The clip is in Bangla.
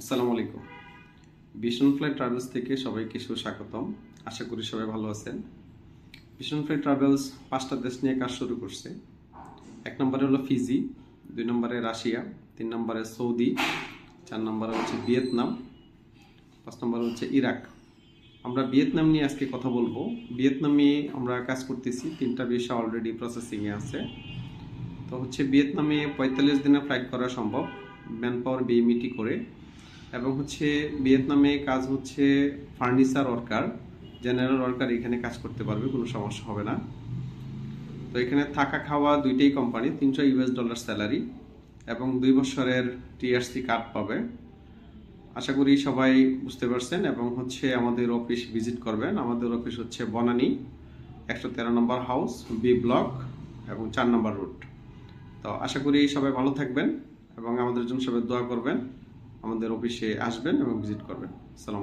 আসসালামু আলাইকুম। ভীষণ ফ্লাই ট্রাভেলস থেকে সবাইকে সুস্বাগতম। আশা করি সবাই ভালো আছেন। ভীষণ ফ্লাই ট্রাভেলস পাঁচটা দেশ নিয়ে কাজ শুরু করছে। এক নম্বরে হলো ফিজি, দুই নম্বরে রাশিয়া, তিন নম্বরে সৌদি, চার নম্বরে হচ্ছে ভিয়েতনাম, পাঁচ নম্বরে হচ্ছে ইরাক। আমরা ভিয়েতনাম নিয়ে আজকে কথা বলব। ভিয়েতনামে আমরা কাজ করতেছি, তিনটা বিষয় অলরেডি প্রসেসিংয়ে আছে। তো হচ্ছে ভিয়েতনামে পঁয়তাল্লিশ দিনে ফ্লাইট করা সম্ভব ম্যান পাওয়ার বিএমইটি করে। এবং হচ্ছে ভিয়েতনামে কাজ হচ্ছে ফার্নিচার ওয়ার্কার, জেনারেল ওয়ার্কার এখানে কাজ করতে পারবে, কোনো সমস্যা হবে না। তো এখানে থাকা খাওয়া দুইটাই কোম্পানি তিনশো ইউএস ডলার স্যালারি এবং দুই বছরের টিআরসি কার্ড পাবে। আশা করি সবাই বুঝতে পারছেন এবং হচ্ছে আমাদের অফিস ভিজিট করবেন। আমাদের অফিস হচ্ছে বনানী, একশো তেরো নম্বর হাউস বি ব্লক এবং চার নম্বর রুট তো আশা করি সবাই ভালো থাকবেন এবং আমাদের জন্য সবাই দোয়া করবেন। আমাদের অফিসে আসবেন এবং ভিজিট করবেন। সালাম